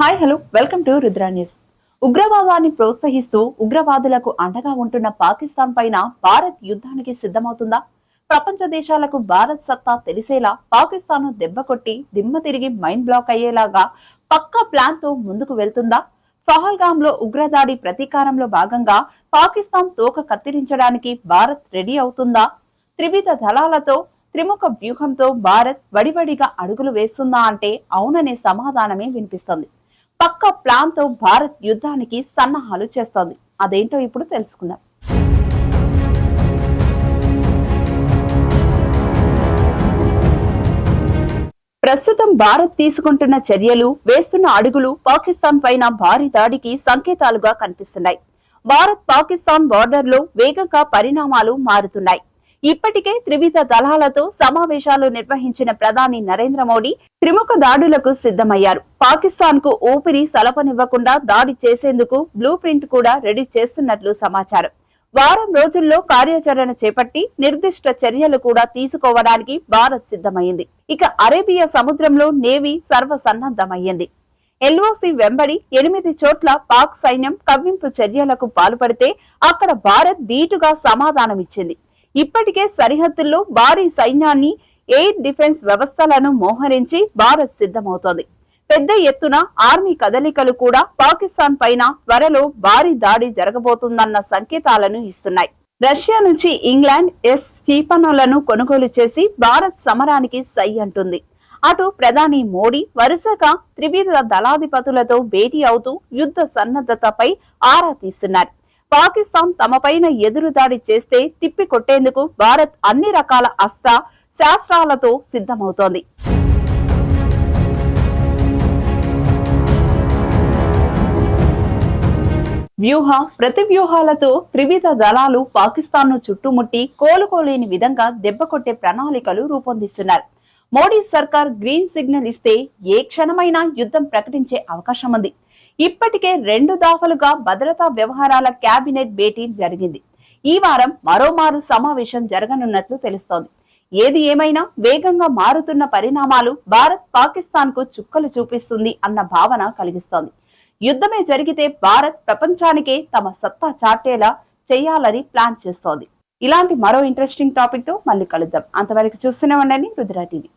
Hi hello. Welcome to Rudra news. ఉగ్రవాదాన్ని ప్రోత్సహిస్తూ ఉగ్రవాదులకు అండగా ఉంటున్న పాకిస్తాన్ పైన భారత్ యుద్ధానికి సిద్ధమవుతుందా? ప్రపంచ దేశాలకు భారత్ సత్తా తెలిసేలా పాకిస్తాన్ దెబ్బకొట్టి దిమ్మ తిరిగి మైండ్ బ్లాక్ అయ్యేలాగా పక్కా ప్లాన్తో ముందుకు వెళ్తుందా? పహల్గామ్లో ఉగ్రదాడి ప్రతీకారంలో భాగంగా పాకిస్తాన్ తోక కత్తిరించడానికి భారత్ రెడీ అవుతుందా? త్రివిధ దళాలతో త్రిముఖ వ్యూహంతో భారత్ వడివడిగా అడుగులు వేస్తుందా అంటే అవుననే సమాధానమే వినిపిస్తుంది. పక్క ప్లాన్తో భారత్ యుద్ధానికి సన్నాహాలు చేస్తోంది. అదేంటో ఇప్పుడు తెలుసుకుందాం. ప్రస్తుతం భారత్ తీసుకుంటున్న చర్యలు వేస్తున్న అడుగులు పాకిస్తాన్ పైన భారీ దాడికి సంకేతాలుగా కనిపిస్తున్నాయి. భారత్ పాకిస్తాన్ బార్డర్లో వేగంగా పరిణామాలు మారుతున్నాయి. ఇప్పటికే త్రివిధ దళాలతో సమావేశాలు నిర్వహించిన ప్రధాని నరేంద్ర మోడీ త్రిముఖ దాడులకు సిద్ధమయ్యారు. పాకిస్తాన్కు ఊపిరి సలపనివ్వకుండా దాడి చేసేందుకు బ్లూ ప్రింట్ కూడా రెడీ చేస్తున్నట్లు సమాచారం. వారం రోజుల్లో కార్యాచరణ చేపట్టి నిర్దిష్ట చర్యలు కూడా తీసుకోవడానికి భారత్ సిద్ధమైంది. ఇక అరేబియా సముద్రంలో నేవీ సర్వసన్నద్ధమయ్యింది. ఎల్ఓసి వెంబడి ఎనిమిది చోట్ల పాక్ సైన్యం కవ్వింపు చర్యలకు పాల్పడితే అక్కడ భారత్ ధీటుగా సమాధానమిచ్చింది. ఇప్పటికే సరిహద్దుల్లో భారీ సైన్యాన్ని ఎయిర్ డిఫెన్స్ వ్యవస్థలను మోహరించి భారత్ సిద్ధమవుతోంది. పెద్ద ఎత్తున ఆర్మీ కదలికలు కూడా పాకిస్తాన్ పైన త్వరలో భారీ దాడి జరగబోతుందన్న సంకేతాలను ఇస్తున్నాయి. రష్యా నుంచి ఇంగ్లాండ్ ఎస్ క్షిపణులను కొనుగోలు చేసి భారత్ సమరానికి సై అంటుంది. అటు ప్రధాని మోడీ వరుసగా త్రివిధ దళాధిపతులతో భేటీ అవుతూ యుద్ధ సన్నద్ధతపై ఆరా తీస్తున్నారు. పాకిస్తాన్ తమపైన ఎదురుదాడి చేస్తే తిప్పికొట్టేందుకు భారత్ అన్ని రకాల అస్త్ర శాస్త్రాలతో సిద్ధమవుతోంది. వ్యూహ ప్రతి వ్యూహాలతో త్రివిధ దళాలు పాకిస్తాన్ను చుట్టుముట్టి కోలుకోలేని విధంగా దెబ్బకొట్టే ప్రణాళికలు రూపొందిస్తున్నారు. మోడీ సర్కార్ గ్రీన్ సిగ్నల్ ఇస్తే ఏ క్షణమైనా యుద్ధం ప్రకటించే అవకాశం ఉంది ఇప్పటికే రెండు దాఫలుగా భద్రతా వ్యవహారాల కేబినెట్ భేటీ జరిగింది. ఈ వారం మరోమారు సమావేశం జరగనున్నట్లు తెలుస్తోంది. ఏది ఏమైనా వేగంగా మారుతున్న పరిణామాలు భారత్ పాకిస్తాన్కు చుక్కలు చూపిస్తుంది అన్న భావన కలిగిస్తోంది. యుద్ధమే జరిగితే భారత్ ప్రపంచానికే తమ సత్తా చాటేలా చేయాలని ప్లాన్ చేస్తోంది. ఇలాంటి మరో ఇంట్రెస్టింగ్ టాపిక్తో మళ్ళీ కలుద్దాం. అంతవరకు చూస్తూనే ఉండండి రుద్రా టీవీ.